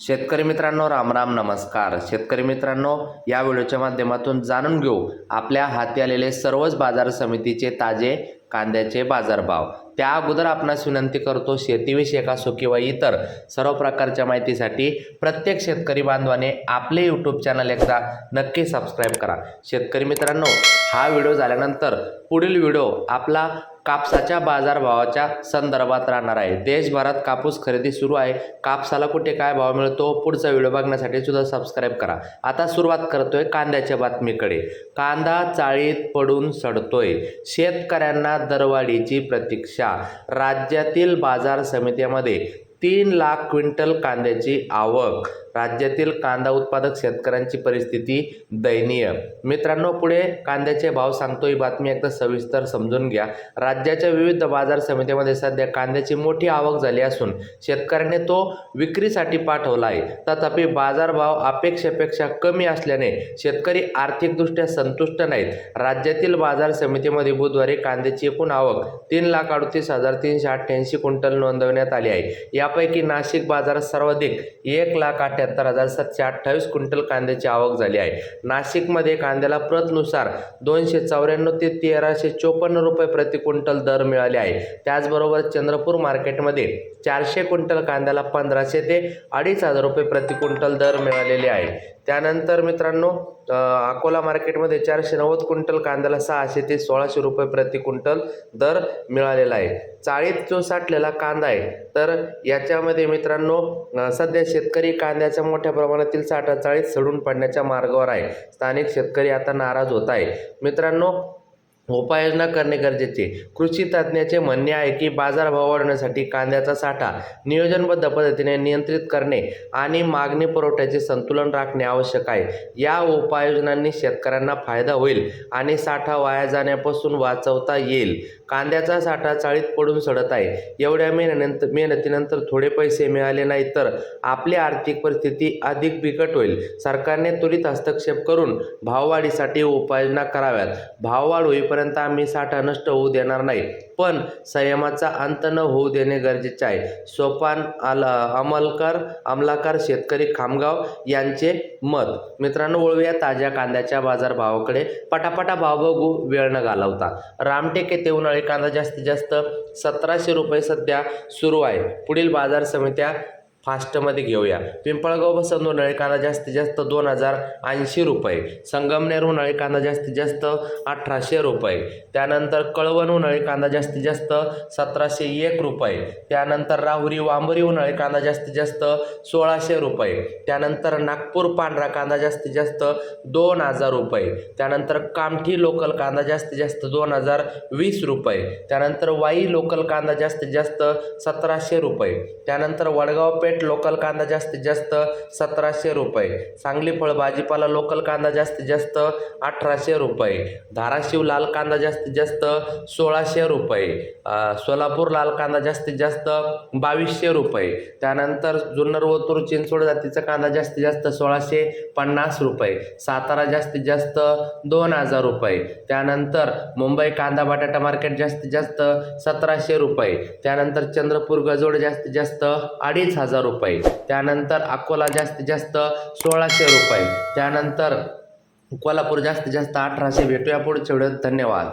शेतकरी मित्रांनो रामराम नमस्कार. शेतकरी मित्रांनो या व्हिडिओच्या माध्यमातून जाणून घेऊ आपल्या हाती आलेले सर्वच बाजार समितीचे ताजे कांद्याचे बाजारभाव. त्या अगोदर आपणास विनंती करतो शेतीविषयक असो किंवा इतर सर्व प्रकारच्या माहितीसाठी प्रत्येक शेतकरी बांधवाने आपले यूट्यूब चॅनल एकदा नक्की सबस्क्राईब करा. शेतकरी मित्रांनो हा व्हिडिओ झाल्यानंतर पुढील व्हिडिओ आपला कापसाच्या बाजारभावाच्या संदर्भात राहणार आहे. देशभरात कापूस खरेदी सुरू आहे. कापसाला कुठे काय भाव मिळतो पुढचा व्हिडिओ बघण्यासाठी सुद्धा सबस्क्राईब करा. आता सुरुवात करतोय कांद्याच्या बातमीकडे. कांदा चाळीत पडून सडतोय. शेतकऱ्यांना दरवाढीची प्रतीक्षा. राज्यातील बाजार समित्यामध्ये तीन लाख क्विंटल कांद्याची आवक राज्यातील कांदा उत्पादक शेतकऱ्यांची परिस्थिती दयनीय. मित्रांनो पुढे कांद्याचे भाव सांगतो. ही बातमी एकदा सविस्तर समजून घ्या. राज्याच्या विविध बाजार समित्यामध्ये सध्या कांद्याची मोठी आवक झाली असून शेतकऱ्याने तो विक्रीसाठी पाठवला आहे. तथापि बाजारभाव अपेक्षेपेक्षा कमी असल्याने शेतकरी आर्थिकदृष्ट्या संतुष्ट नाहीत. राज्यातील बाजार समितीमध्ये बुधवारी कांद्याची एकूण आवक तीन लाख अडतीस हजार तीनशे अठ्ठ्याऐंशी क्विंटल नोंदवण्यात आली आहे. यापैकी नाशिक बाजारात सर्वाधिक एक लाख पंच्याहत्तर हजार सातशे अठ्ठावीस क्विंटल कांद्याची आवक झाली आहे. नाशिकमध्ये कांद्याला प्रतनुसार दोनशे चौऱ्याण्णव ते तेराशे चोपन्न रुपये प्रति क्विंटल दर मिळाले आहे. त्याचबरोबर चंद्रपूर मार्केटमध्ये चारशे क्विंटल कांद्याला पंधराशे ते अडीच हजार रुपये प्रति क्विंटल दर मिळालेले आहे. त्यानंतर मित्रांनो अकोला मार्केटमध्ये चारशे नव्वद क्विंटल कांद्याला सहाशे ते सोळाशे रुपये प्रति क्विंटल दर मिळालेला आहे. चाळीत जो साठलेला कांदा आहे. तर याच्यामध्ये मित्रांनो सध्या शेतकरी कांद्याच्या मोठ्या प्रमाणातील साठा चाळीत सडून पडण्याच्या मार्गावर आहे. स्थानिक शेतकरी आता नाराज होत आहे. मित्रांनो उपाययोजना करणे गरजेचे. कृषी तज्ज्ञाचे म्हणणे आहे की बाजारभाव वाढवण्यासाठी कांद्याचा साठा नियोजनबद्ध पद्धतीने नियंत्रित करणे आणि मागणी पुरवठ्याचे संतुलन राखणे आवश्यक आहे. या उपाययोजनांनी शेतकऱ्यांना फायदा होईल आणि साठा वाया जाण्यापासून वाचवता येईल. कांद्याचा साठा चाळीत पडून सडत आहे. एवढ्या मेहनत मेहनतीनंतर थोडे पैसे मिळाले नाही तर आपली आर्थिक परिस्थिती अधिक बिकट होईल. सरकारने त्वरित हस्तक्षेप करून भाववाढीसाठी उपाययोजना कराव्यात. भाववाढ होईपर्यंत आम्ही साठा नष्ट होऊ देणार नाही पण संयमाचा अंत न होऊ देणे गरजेचे आहे. सोपान आल अंमलकार अंमलाकार शेतकरी खामगाव यांचे मत. मित्रांनो वळूया ताज्या कांद्याच्या बाजारभावाकडे. पटापटा भाव बघू वेळ न घालवता. रामटेक येथे उन्हाळी कांदा जास्तीत जास्त सतराशे रुपये सध्या सुरू आहे. पुढील बाजार समित्या फास्टमध्ये घेऊया. पिंपळगाव बसंत उन्हाळी कांदा जास्तीत जास्त दोन हजार ऐंशी रुपये. संगमनेर उन्हाळी कांदा जास्तीत जास्त अठराशे रुपये. त्यानंतर कळवण उन्हाळी कांदा जास्तीत जास्त सतराशे एक रुपये. त्यानंतर राहुरी वांबरी उन्हाळी कांदा जास्तीत जास्त सोळाशे रुपये. त्यानंतर नागपूर पांढरा कांदा जास्तीत जास्त दोन हजार रुपये. त्यानंतर कामठी लोकल कांदा जास्तीत जास्त दोन हजार वीस रुपये. त्यानंतर वाई लोकल कांदा जास्तीत जास्त सतराशे रुपये. त्यानंतर वडगाव पेठ लोकल कांदा जास्तीत जास्त सतराशे रुपये. सांगली फळ भाजीपाला लोकल कांदा जास्तीत जास्त अठराशे रुपये. धाराशिव लाल कांदा जास्तीत जास्त सोळाशे रुपये. सोलापूर लाल कांदा जास्तीत जास्त बावीसशे रुपये. त्यानंतर जुन्नर ओतूर चिंचवड जातीचा कांदा जास्तीत जास्त सोळाशे पन्नास रुपये. सातारा जास्तीत जास्त दोन हजार रुपये. त्यानंतर मुंबई कांदा बटाटा मार्केट जास्तीत जास्त सतराशे रुपये. त्यानंतर चंद्रपूर गजोड जास्तीत जास्त अडीच हजार रुपये. त्यानंतर अकोला जास्तीत जास्त सोळाशे रुपये. त्यानंतर कोल्हापूर जास्तीत जास्त अठराशे. भेटूया पुढच्या वेळेत. धन्यवाद.